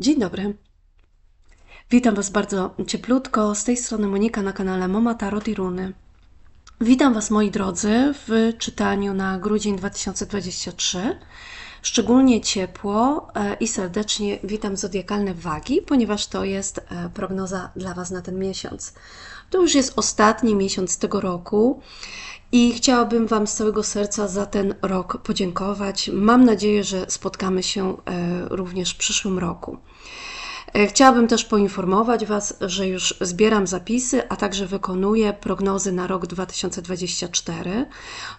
Dzień dobry. Witam Was bardzo cieplutko. Z tej strony Monika na kanale Mama Tarot i Runy. Witam Was, moi drodzy, w czytaniu na grudzień 2023. Szczególnie ciepło e, i serdecznie witam zodiakalne wagi, ponieważ to jest e, prognoza dla Was na ten miesiąc. To już jest ostatni miesiąc tego roku i chciałabym Wam z całego serca za ten rok podziękować. Mam nadzieję, że spotkamy się e, również w przyszłym roku. E, chciałabym też poinformować Was, że już zbieram zapisy, a także wykonuję prognozy na rok 2024.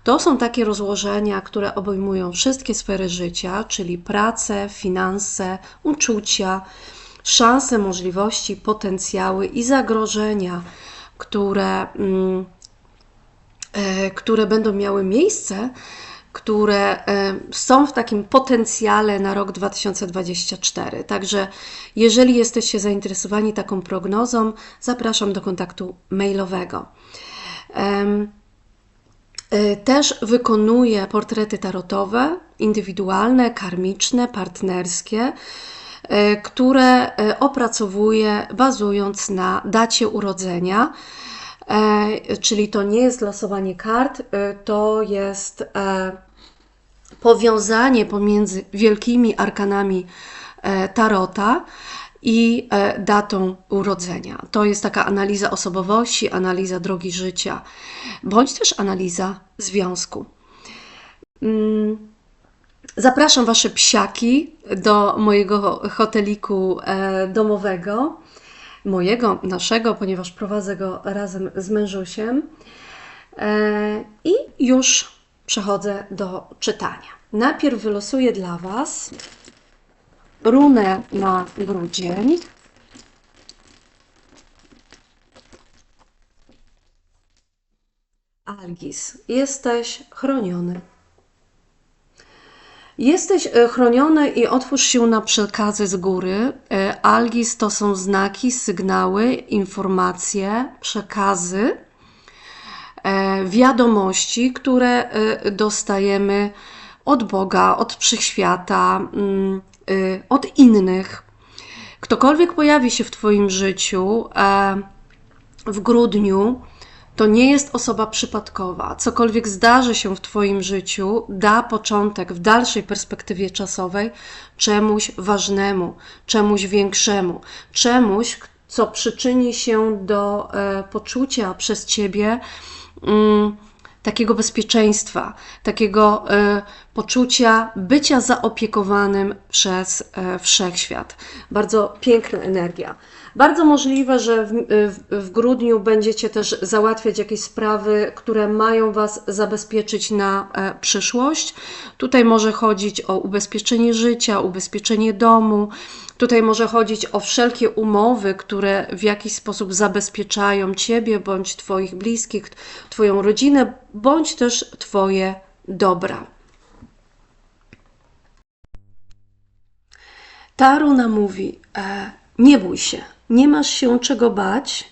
To są takie rozłożenia, które obejmują wszystkie sfery życia, czyli pracę, finanse, uczucia, szanse, możliwości, potencjały i zagrożenia, które. Mm, E, które będą miały miejsce, które e, są w takim potencjale na rok 2024. Także jeżeli jesteście zainteresowani taką prognozą, zapraszam do kontaktu mailowego. E, też wykonuję portrety tarotowe, indywidualne, karmiczne, partnerskie, które opracowuję bazując na dacie urodzenia E, czyli to nie jest losowanie kart, e, to jest e, powiązanie pomiędzy wielkimi arkanami tarota i datą urodzenia. To jest taka analiza osobowości, analiza drogi życia, bądź też analiza związku. Mm, zapraszam Wasze psiaki do mojego hoteliku domowego mojego, naszego, ponieważ prowadzę go razem z mężusiem. E, I już przechodzę do czytania. Najpierw wylosuję dla Was runę na grudzień. Algis, jesteś chroniony. Jesteś e, chroniony i otwórz się na przekazy z góry. E, Algis to są znaki, sygnały, informacje, przekazy, e, wiadomości, które dostajemy od Boga, od wszechświata, mm, od innych. Ktokolwiek pojawi się w Twoim życiu w grudniu, to nie jest osoba przypadkowa. Cokolwiek zdarzy się w Twoim życiu, da początek w dalszej perspektywie czasowej czemuś ważnemu, czemuś większemu, czemuś, co przyczyni się do e, poczucia przez Ciebie. Mm, takiego bezpieczeństwa, takiego e, poczucia bycia zaopiekowanym przez e, wszechświat. Bardzo piękna energia. Bardzo możliwe, że w, w, w, grudniu będziecie też załatwiać jakieś sprawy, które mają Was zabezpieczyć na e, przyszłość. Tutaj może chodzić o ubezpieczenie życia, ubezpieczenie domu. Tutaj może chodzić o wszelkie umowy, które w jakiś sposób zabezpieczają Ciebie bądź Twoich bliskich, Twoją rodzinę, bądź też Twoje dobra. Ta runa mówi: e, nie bój się, nie masz się czego bać,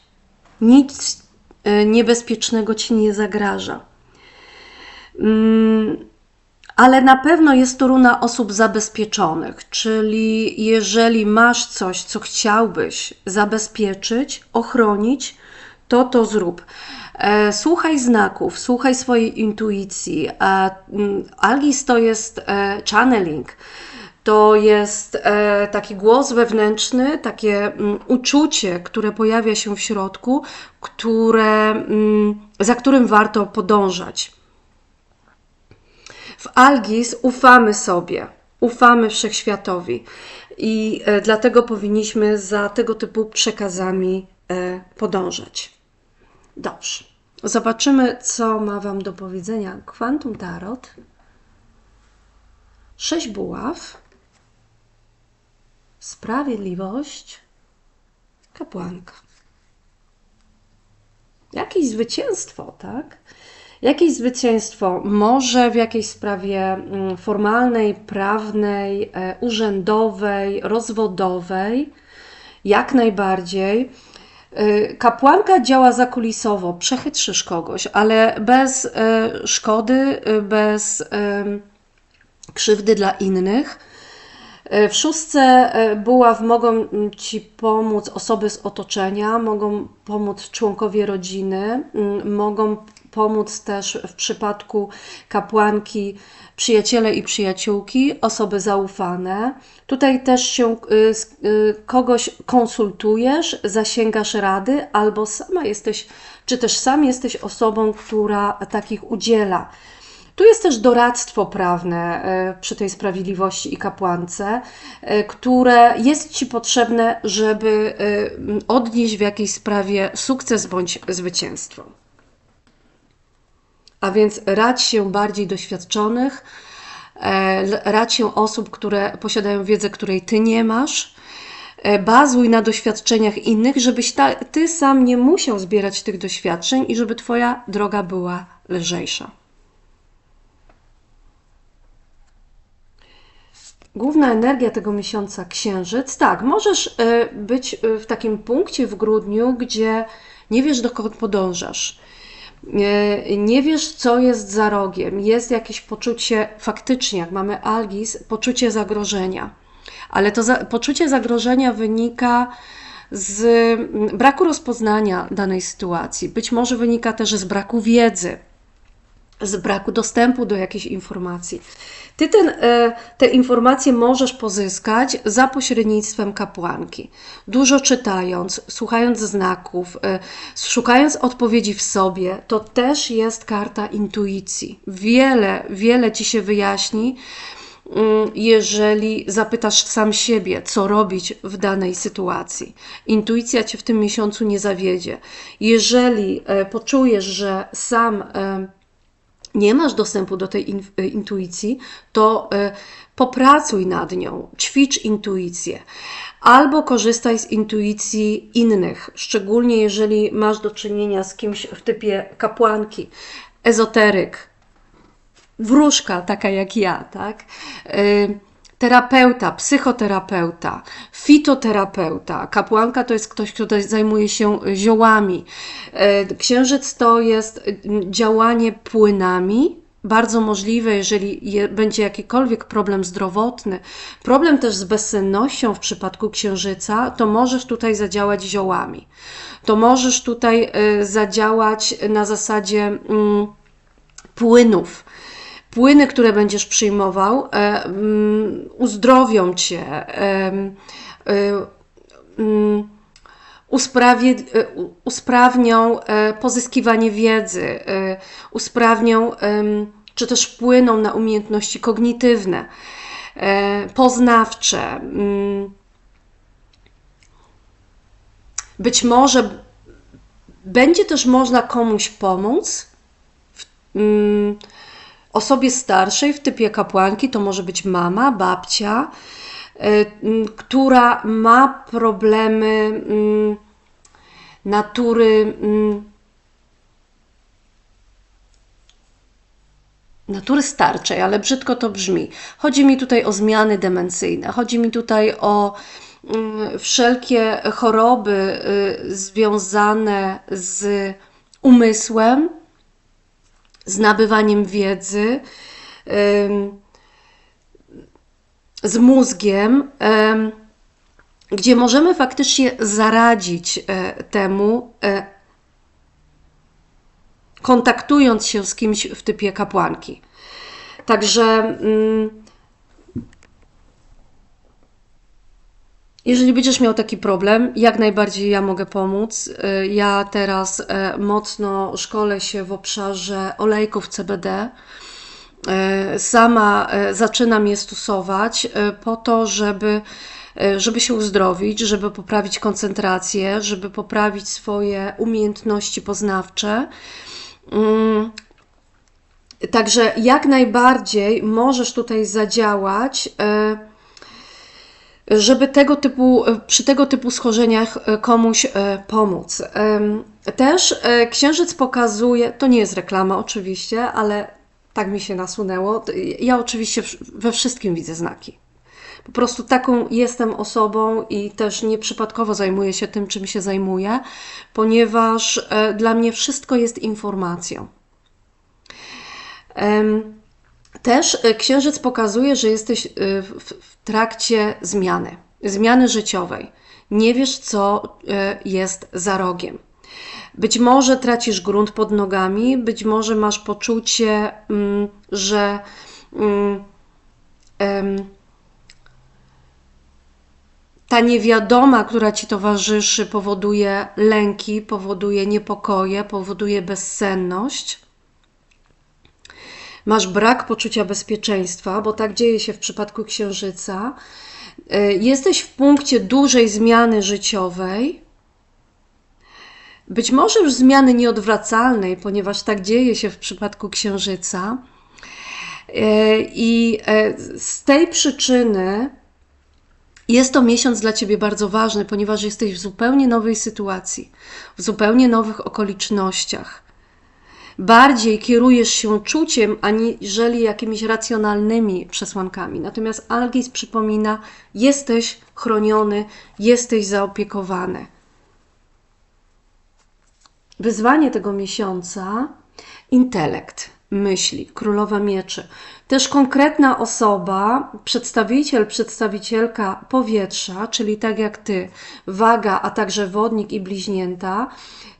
nic e, niebezpiecznego ci nie zagraża. Mm, ale na pewno jest to runa osób zabezpieczonych, czyli jeżeli masz coś, co chciałbyś zabezpieczyć, ochronić, to to zrób. E, słuchaj znaków, słuchaj swojej intuicji. Mm, Algis to jest e, channeling to jest e, taki głos wewnętrzny, takie mm, uczucie, które pojawia się w środku, które, mm, za którym warto podążać. W Algis ufamy sobie, ufamy wszechświatowi i e, dlatego powinniśmy za tego typu przekazami e, podążać. Dobrze. Zobaczymy, co ma Wam do powiedzenia Quantum Tarot. Sześć buław sprawiedliwość, kapłanka. Jakieś zwycięstwo, tak? Jakieś zwycięstwo, może w jakiejś sprawie mm, formalnej, prawnej, e, urzędowej, rozwodowej, jak najbardziej. E, kapłanka działa zakulisowo, przechytrzysz kogoś, ale bez e, szkody, bez krzywdy dla innych W szóstce e, buław mogą Ci pomóc osoby z otoczenia, mogą pomóc członkowie rodziny, mogą pomóc też w przypadku kapłanki przyjaciele i przyjaciółki, osoby zaufane. Tutaj też się y, kogoś konsultujesz, zasięgasz rady, albo sama jesteś, czy też sam jesteś osobą, która takich udziela. Tu jest też doradztwo prawne e, przy tej sprawiedliwości i kapłance, e, które jest Ci potrzebne, żeby e, odnieść w jakiejś sprawie sukces bądź zwycięstwo. A więc radź się bardziej doświadczonych, radź się osób, które posiadają wiedzę, której Ty nie masz. Bazuj na doświadczeniach innych, żebyś ta, Ty sam nie musiał zbierać tych doświadczeń i żeby Twoja droga była lżejsza. Główna energia tego miesiąca księżyc. Tak, możesz e, być e, w takim punkcie w grudniu, gdzie nie wiesz, dokąd podążasz. E, Nie wiesz, co jest za rogiem. Jest jakieś poczucie, faktycznie, jak mamy algis, poczucie zagrożenia. Ale to za, poczucie zagrożenia wynika z braku rozpoznania danej sytuacji. Być może wynika też z braku wiedzy, z braku dostępu do jakiejś informacji. Ty ten, e, te informacje możesz pozyskać za pośrednictwem kapłanki. Dużo czytając, słuchając znaków, e, szukając odpowiedzi w sobie, to też jest karta intuicji. Wiele, wiele ci się wyjaśni, mm, jeżeli zapytasz sam siebie, co robić w danej sytuacji. Intuicja cię w tym miesiącu nie zawiedzie. Jeżeli e, poczujesz, że sam nie masz dostępu do tej in, y, intuicji, to y, popracuj nad nią, ćwicz intuicję. Albo korzystaj z intuicji innych, szczególnie jeżeli masz do czynienia z kimś w typie kapłanki, ezoteryk, wróżka taka jak ja, tak? Y, terapeuta, psychoterapeuta, fitoterapeuta. Kapłanka to jest ktoś, kto zajmuje się ziołami. E, Księżyc to jest działanie płynami. Bardzo możliwe, jeżeli je, będzie jakikolwiek problem zdrowotny, problem też z bezsennością w przypadku księżyca, to możesz tutaj zadziałać ziołami. To możesz tutaj y, zadziałać na zasadzie mm, płynów płyny, które będziesz przyjmował, e, mm, uzdrowią cię, e, e, mm, usprawnią pozyskiwanie wiedzy, usprawnią czy też wpłyną na umiejętności kognitywne, poznawcze. Mm. Być może będzie też można komuś pomóc osobie starszej w typie kapłanki to może być mama, babcia, y, która ma problemy natury natury starczej, ale brzydko to brzmi. Chodzi mi tutaj o zmiany demencyjne, chodzi mi tutaj o wszelkie choroby y, związane z umysłem, z nabywaniem wiedzy, z mózgiem, gdzie możemy faktycznie zaradzić e, temu, e, kontaktując się z kimś w typie kapłanki. Także Jeżeli będziesz miał taki problem, jak najbardziej ja mogę pomóc. Y, ja teraz e, mocno szkolę się w obszarze olejków CBD. E, sama zaczynam je stosować po to, żeby, żeby się uzdrowić, żeby poprawić koncentrację, żeby poprawić swoje umiejętności poznawcze. Mm. Także jak najbardziej możesz tutaj zadziałać żeby tego typu, przy tego typu schorzeniach e, komuś e, pomóc. Też e, księżyc pokazuje, to nie jest reklama oczywiście, ale tak mi się nasunęło. Ja oczywiście we wszystkim widzę znaki. Po prostu taką jestem osobą i też nieprzypadkowo zajmuję się tym, czym się zajmuję, ponieważ dla mnie wszystko jest informacją. Też e, księżyc pokazuje, że jesteś e, w trakcie zmiany, zmiany życiowej. Nie wiesz, co e, jest za rogiem. Być może tracisz grunt pod nogami, być może masz poczucie, mm, że mm, ta niewiadoma, która ci towarzyszy, powoduje lęki, powoduje niepokoje, powoduje bezsenność. Masz brak poczucia bezpieczeństwa, bo tak dzieje się w przypadku księżyca. E, jesteś w punkcie dużej zmiany życiowej, być może już zmiany nieodwracalnej, ponieważ tak dzieje się w przypadku księżyca. E, I e, z tej przyczyny jest to miesiąc dla Ciebie bardzo ważny, ponieważ jesteś w zupełnie nowej sytuacji, w zupełnie nowych okolicznościach. Bardziej kierujesz się czuciem, aniżeli jakimiś racjonalnymi przesłankami. Natomiast Algis przypomina: jesteś chroniony, jesteś zaopiekowany. Wyzwanie tego miesiąca intelekt myśli, królowa mieczy. Też konkretna osoba, przedstawiciel, przedstawicielka powietrza, czyli tak jak ty, waga, a także wodnik i bliźnięta,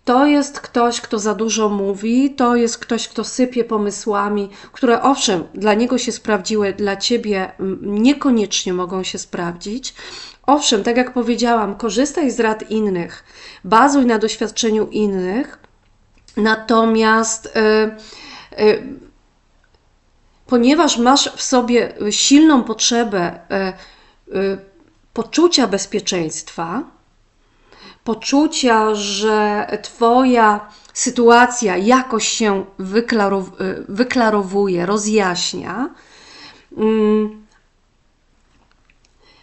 to jest ktoś, kto za dużo mówi, to jest ktoś, kto sypie pomysłami, które owszem, dla niego się sprawdziły, dla ciebie niekoniecznie mogą się sprawdzić. Owszem, tak jak powiedziałam, korzystaj z rad innych, bazuj na doświadczeniu innych, natomiast. Yy, Y, ponieważ masz w sobie silną potrzebę y, y, poczucia bezpieczeństwa, poczucia, że Twoja sytuacja jakoś się wyklarowuje, rozjaśnia, mm,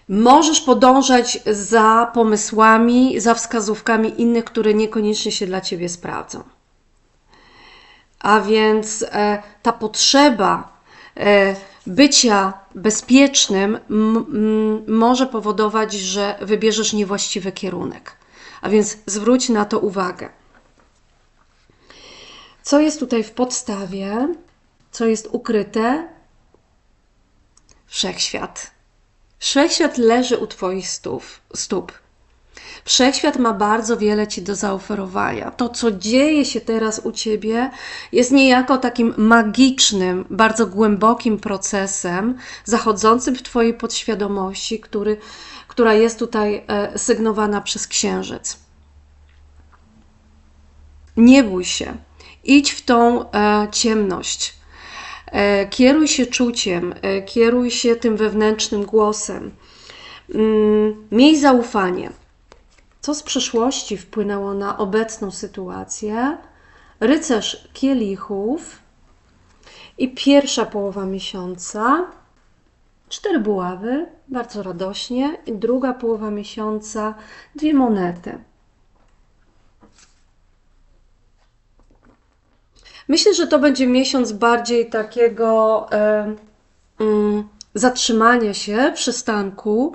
możesz podążać za pomysłami, za wskazówkami innych, które niekoniecznie się dla Ciebie sprawdzą. A więc e, ta potrzeba e, bycia bezpiecznym może powodować, że wybierzesz niewłaściwy kierunek. A więc zwróć na to uwagę. Co jest tutaj w podstawie? Co jest ukryte? Wszechświat. Wszechświat leży u Twoich stóp. stóp. Wszechświat ma bardzo wiele Ci do zaoferowania. To, co dzieje się teraz u Ciebie, jest niejako takim magicznym, bardzo głębokim procesem zachodzącym w Twojej podświadomości, który, która jest tutaj e, sygnowana przez Księżyc. Nie bój się. Idź w tą e, ciemność. E, kieruj się czuciem, kieruj się tym wewnętrznym głosem. Mm, miej zaufanie. Co z przeszłości wpłynęło na obecną sytuację? Rycerz kielichów i pierwsza połowa miesiąca. Cztery buławy, bardzo radośnie. I druga połowa miesiąca, dwie monety. Myślę, że to będzie miesiąc bardziej takiego e, mm, zatrzymania się, przystanku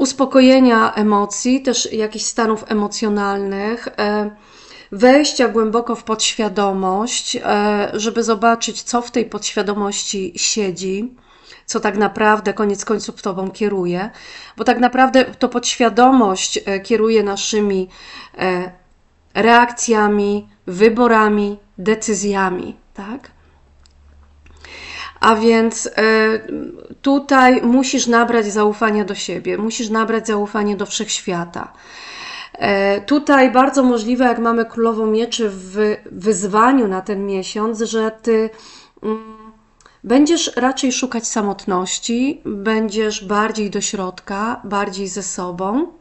uspokojenia emocji, też jakichś stanów emocjonalnych, e, wejścia głęboko w podświadomość, e, żeby zobaczyć, co w tej podświadomości siedzi, co tak naprawdę koniec końców Tobą kieruje, bo tak naprawdę to podświadomość e, kieruje naszymi reakcjami, wyborami, decyzjami, tak? A więc e, tutaj musisz nabrać zaufania do siebie, musisz nabrać zaufania do wszechświata. E, tutaj bardzo możliwe, jak mamy królową mieczy w wyzwaniu na ten miesiąc, że ty mm, będziesz raczej szukać samotności, będziesz bardziej do środka, bardziej ze sobą.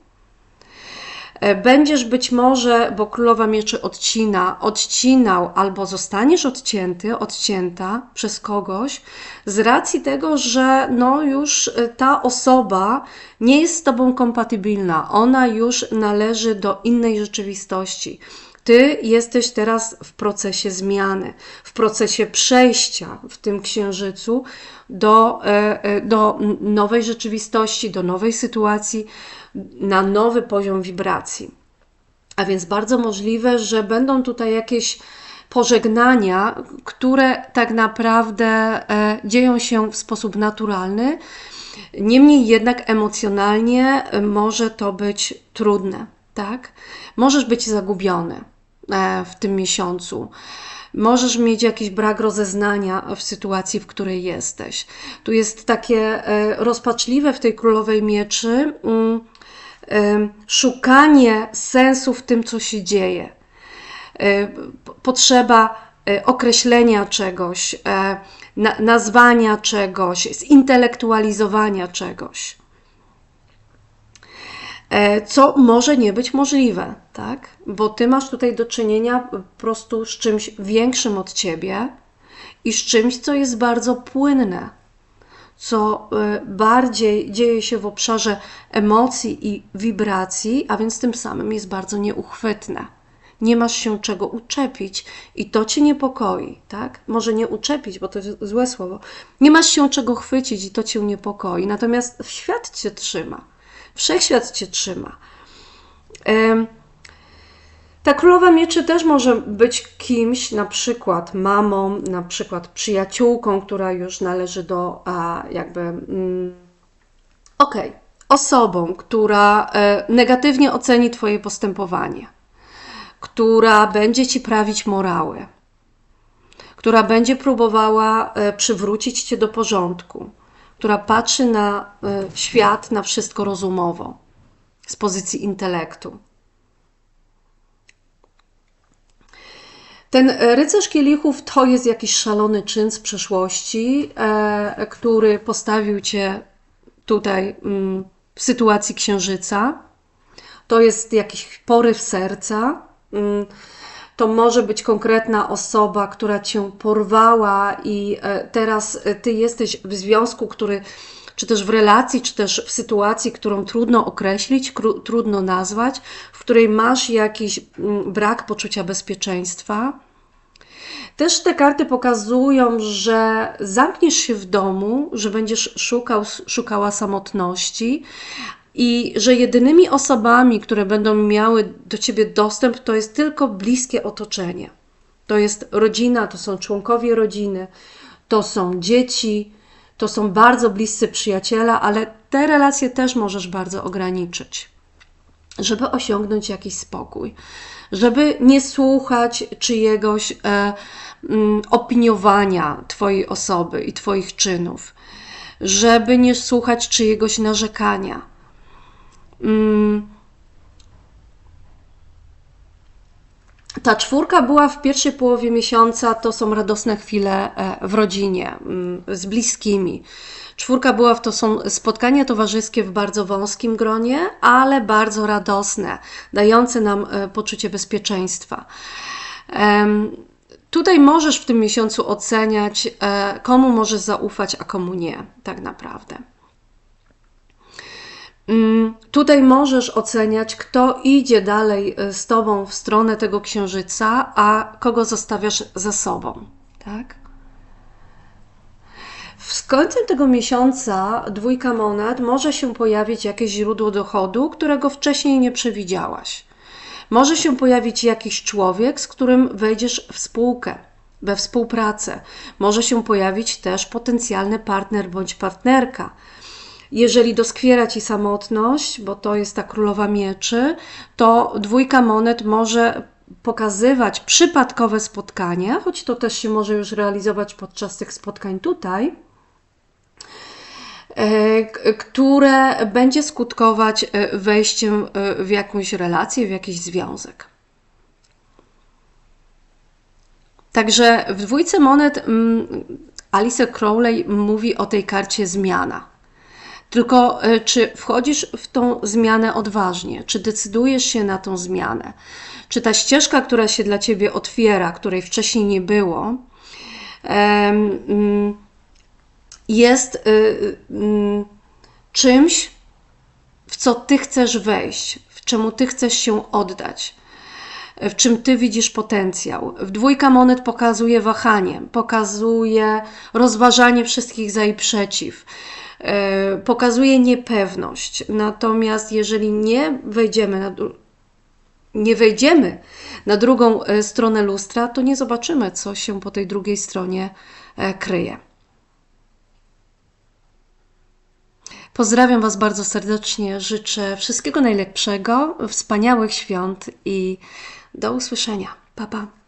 E, będziesz być może, bo królowa mieczy odcina, odcinał albo zostaniesz odcięty, odcięta przez kogoś z racji tego, że no już e, ta osoba nie jest z tobą kompatybilna, ona już należy do innej rzeczywistości. Ty jesteś teraz w procesie zmiany, w procesie przejścia w tym księżycu do, e, do nowej rzeczywistości, do nowej sytuacji, na nowy poziom wibracji. A więc bardzo możliwe, że będą tutaj jakieś pożegnania, które tak naprawdę e, dzieją się w sposób naturalny. Niemniej jednak emocjonalnie e, może to być trudne, tak? Możesz być zagubiony w tym miesiącu. Możesz mieć jakiś brak rozeznania w sytuacji, w której jesteś. Tu jest takie e, rozpaczliwe w tej królowej mieczy mm, e, szukanie sensu w tym, co się dzieje. E, Potrzeba e, określenia czegoś, e, na- nazwania czegoś, zintelektualizowania czegoś e, co może nie być możliwe, tak? Bo ty masz tutaj do czynienia po prostu z czymś większym od ciebie i z czymś, co jest bardzo płynne, co e, bardziej dzieje się w obszarze emocji i wibracji, a więc tym samym jest bardzo nieuchwytne. Nie masz się czego uczepić i to cię niepokoi, tak? Może nie uczepić, bo to jest złe słowo. Nie masz się czego chwycić i to cię niepokoi. Natomiast świat cię trzyma. Wszechświat cię trzyma. Ta królowa mieczy też może być kimś, na przykład mamą, na przykład przyjaciółką, która już należy do a, jakby. Mm, Okej, osobą, która e, negatywnie oceni Twoje postępowanie, która będzie Ci prawić morały, która będzie próbowała e, przywrócić Cię do porządku, która patrzy na e, świat, na wszystko rozumowo, z pozycji intelektu. Ten e, rycerz kielichów to jest jakiś szalony czyn z przeszłości, e, który postawił cię tutaj mm, w sytuacji księżyca. To jest jakiś poryw serca. To może być konkretna osoba, która cię porwała, i e, teraz e, ty jesteś w związku, który, czy też w relacji, czy też w sytuacji, którą trudno określić, trudno nazwać, w której masz jakiś mm, brak poczucia bezpieczeństwa. Też te karty pokazują, że zamkniesz się w domu, że będziesz szukał, szukała samotności i że jedynymi osobami, które będą miały do ciebie dostęp, to jest tylko bliskie otoczenie. To jest rodzina, to są członkowie rodziny, to są dzieci, to są bardzo bliscy przyjaciele, ale te relacje też możesz bardzo ograniczyć żeby osiągnąć jakiś spokój, żeby nie słuchać czyjegoś e, mm, opiniowania Twojej osoby i Twoich czynów, żeby nie słuchać czyjegoś narzekania. Mm. Ta czwórka była w pierwszej połowie miesiąca, to są radosne chwile e, w rodzinie, mm, z bliskimi. Czwórka była, to są spotkania towarzyskie w bardzo wąskim gronie, ale bardzo radosne, dające nam e, poczucie bezpieczeństwa. Tutaj możesz w tym miesiącu oceniać, e, komu możesz zaufać, a komu nie, tak naprawdę. Mm, Tutaj możesz oceniać, kto idzie dalej y, z tobą w stronę tego księżyca, a kogo zostawiasz za sobą, tak? Z końcem tego miesiąca dwójka monet może się pojawić jakieś źródło dochodu, którego wcześniej nie przewidziałaś. Może się pojawić jakiś człowiek, z którym wejdziesz w spółkę, we współpracę. Może się pojawić też potencjalny partner bądź partnerka. Jeżeli doskwiera ci samotność, bo to jest ta królowa mieczy, to dwójka monet może pokazywać przypadkowe spotkania, choć to też się może już realizować podczas tych spotkań tutaj, e, które będzie skutkować e, wejściem e, w jakąś relację, w jakiś związek. Także w dwójce monet mm, Alice Crowley mówi o tej karcie zmiana. Tylko e, czy wchodzisz w tą zmianę odważnie? Czy decydujesz się na tą zmianę? Czy ta ścieżka, która się dla ciebie otwiera, której wcześniej nie było, mm, jest y, y, mm, czymś, w co ty chcesz wejść, w czemu ty chcesz się oddać, w czym ty widzisz potencjał. W dwójka monet pokazuje wahanie, pokazuje rozważanie wszystkich za i przeciw, pokazuje niepewność. Natomiast jeżeli nie wejdziemy na, nie wejdziemy na drugą e, stronę lustra, to nie zobaczymy, co się po tej drugiej stronie e, kryje. Pozdrawiam Was bardzo serdecznie. Życzę wszystkiego najlepszego, wspaniałych świąt i do usłyszenia. Pa, pa.